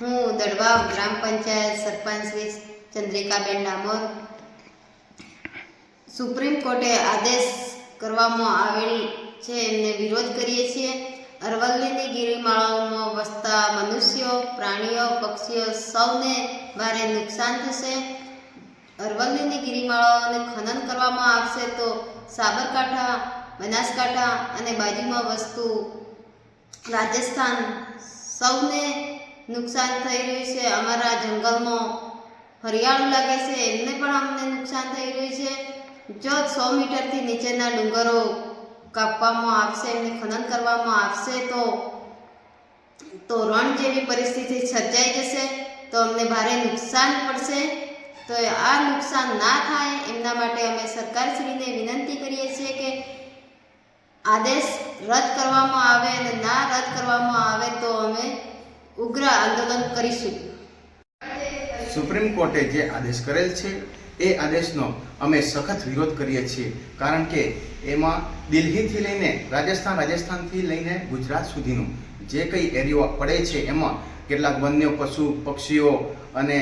હું દડવા ગ્રામ પંચાયત સરપંચ શ્રી ચંદ્રિકાબેન ડામોર. સુપ્રીમ કોર્ટે આદેશ કરવામાં આવેલ છે, એમને વિરોધ કરીએ છીએ. અરવલ્લીની ગિરિમાળાઓમાં વસતા મનુષ્યો, પ્રાણીઓ, પક્ષીઓ સૌને ભારે નુકસાન થશે. અરવલ્લીની ગિરિમાળાઓને ખનન કરવામાં આવશે તો સાબરકાંઠા, બનાસકાંઠા અને બાજુમાં વસતું રાજસ્થાન સૌને નુકસાન થઈ રહ્યું છે. અમારા જંગલમાં હરિયાળું લાગે છે. એમને પણ અમને નુકસાન થઈ રહ્યું છે. જો સો મીટરથી નીચેના ડુંગરો કાપવામાં આવશે એમને ખનન કરવામાં આવશે તો તો રણ જેવી પરિસ્થિતિ સર્જાઈ જશે, તો અમને ભારે નુકસાન પડશે. તો આ નુકસાન ના થાય, એમના માટે અમે સરકારશ્રીને વિનંતી કરીએ છીએ કે આદેશ રદ કરવામાં આવે અને ના રદ કરવામાં ઉગ્ર આંદોલન કરીશું. સુપ્રીમ કોર્ટે જે આદેશ કરેલ છે, એ આદેશનો અમે સખત વિરોધ કરીએ છીએ, કારણ કે એમાં દિલ્હીથી લઈને રાજસ્થાન, રાજસ્થાનથી લઈને ગુજરાત સુધીનું જે કંઈ એરિયો પડે છે એમાં કેટલાક વન્ય પશુ, પક્ષીઓ અને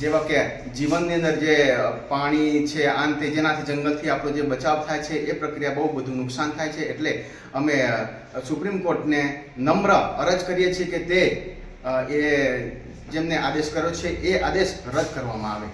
જેવા કે જીવનની અંદર જે પાણી છે આંતે જેનાથી જંગલથી આપણો જે બચાવ થાય છે, એ પ્રક્રિયા બહુ બધું નુકસાન થાય છે. એટલે અમે સુપ્રીમ કોર્ટને નમ્ર અરજ કરીએ છીએ કે તે એ જેમને આદેશ કર્યો છે, એ આદેશ રદ કરવામાં આવે.